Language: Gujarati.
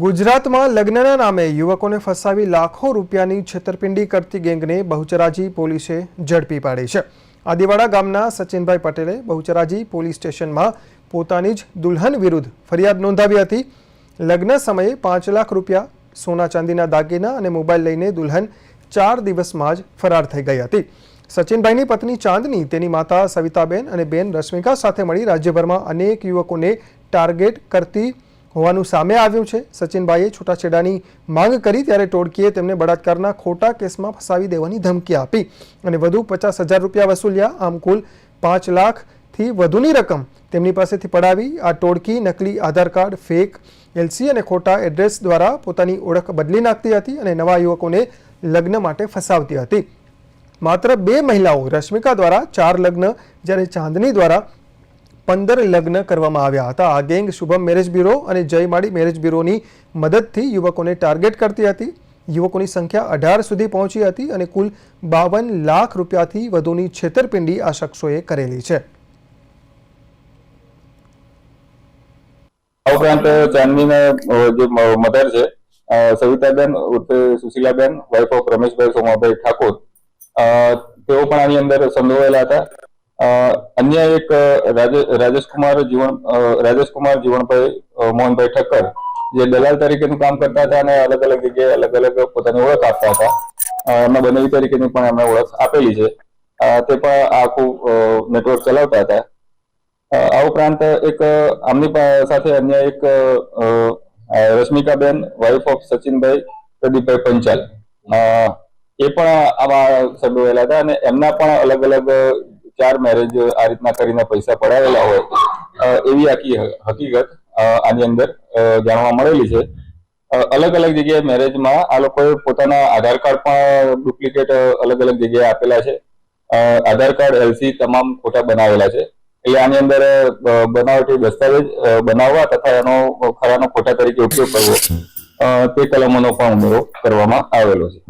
ગુજરાતમાં લગ્નના નામે યુવકોને ફસાવી લાખો રૂપિયાની છેતરપિંડી કરતી ગેંગને બહુચરાજી પોલીસે ઝડપી પાડી છે. આદિવાડા ગામના સચિનભાઈ પટેલે બહુચરાજી પોલીસ સ્ટેશનમાં પોતાની જ દુલ્હન વિરુદ્ધ ફરિયાદ નોંધાવી હતી. લગ્ન સમયે પાંચ લાખ રૂપિયા સોના ચાંદીના દાગીના અને મોબાઈલ લઈને દુલ્હન ચાર દિવસમાં જ ફરાર થઈ ગઈ હતી. સચિનભાઈની પત્ની ચાંદની, તેની માતા સવિતાબેન અને બેન રશ્મિકા સાથે મળી રાજ્યભરમાં અનેક યુવકોને ટાર્ગેટ કરતી હોવાનું સામે આવ્યું છે. સચિનભાઈએ છૂટાછેડાની માંગ કરી ત્યારે ટોળકીએ તેમને બળાત્કારના ખોટા કેસમાં ફસાવી દેવાની ધમકી આપી અને વધુ પચાસ હજાર રૂપિયા વસૂલ્યા. આમ કુલ પાંચ લાખથી વધુની રકમ તેમની પાસેથી પડાવી. આ ટોળકી નકલી આધાર કાર્ડ, ફેક એલસી અને ખોટા એડ્રેસ દ્વારા પોતાની ઓળખ બદલી નાખતી હતી અને નવા યુવકોને લગ્ન માટે ફસાવતી હતી. માત્ર બે મહિલાઓ રશ્મિકા દ્વારા ચાર લગ્ન, જ્યારે ચાંદની દ્વારા પંદર લગ્ન કરવામાં આવ્યા હતા. આ ગેંગ શુભમ મેરેજ બ્યુરો અને જયમાળી મેરેજ બ્યુરોની મદદથી યુવકોને ટાર્ગેટ કરતી હતી. યુવકોની સંખ્યા અઢાર સુધી પહોંચી હતી અને કુલ બાવન લાખ રૂપિયાથી વધુની છેતરપિંડી આ શખ્સોએ કરેલી છે. આ ઉપરાંત ચાંદનીના જે મધર છે સવિતાબેન ઉર્ફે સુશીલાબેન વાઇફ ઓફ રમેશભાઈ સોમાભાઈ ઠાકોર તેઓ પણ આની અંદર સંડોવાયેલા હતા. અન્ય એક રાજે- રાજેશકુમાર જીવન રાજેશકુમાર જીવણભાઈ મોહનભાઈ ઠક્કર, જે દલાલ તરીકેનું કામ કરતા હતા અને અલગ અલગ જગ્યાએ અલગ અલગ પોતાની ઓળખ આપતા હતા. એમના બનેવી તરીકેની પણ એમણે ઓળખ આપેલી છે. તે પણ આખું નેટવર્ક ચલાવતા હતા. આ ઉપરાંત એક આમની સાથે અન્ય એક રશ્મિકાબેન વાઇફ ઓફ સચિનભાઈ, પ્રદીપભાઈ પંચાલ. એ પણ આમાં સંડોવાયેલા હતા અને એમના પણ અલગ અલગ ચાર મેરેજ આ રીતના કરીને પૈસા પડાવેલા હોય એવી આખી હકીકત આની અંદર જાણવા મળેલી છે. અલગ અલગ જગ્યાએ મેરેજમાં આ લોકોએ પોતાના આધાર કાર્ડ પણ ડુપ્લિકેટ અલગ અલગ જગ્યાએ આપેલા છે. આધાર કાર્ડ એલસી તમામ ખોટા બનાવેલા છે. એટલે આની અંદર બનાવટી દસ્તાવેજ બનાવવા તથા એનો ખરાનો ખોટા તરીકે ઉપયોગ કરવો તે કલમોનો પણ ઉમેરો કરવામાં આવેલો છે.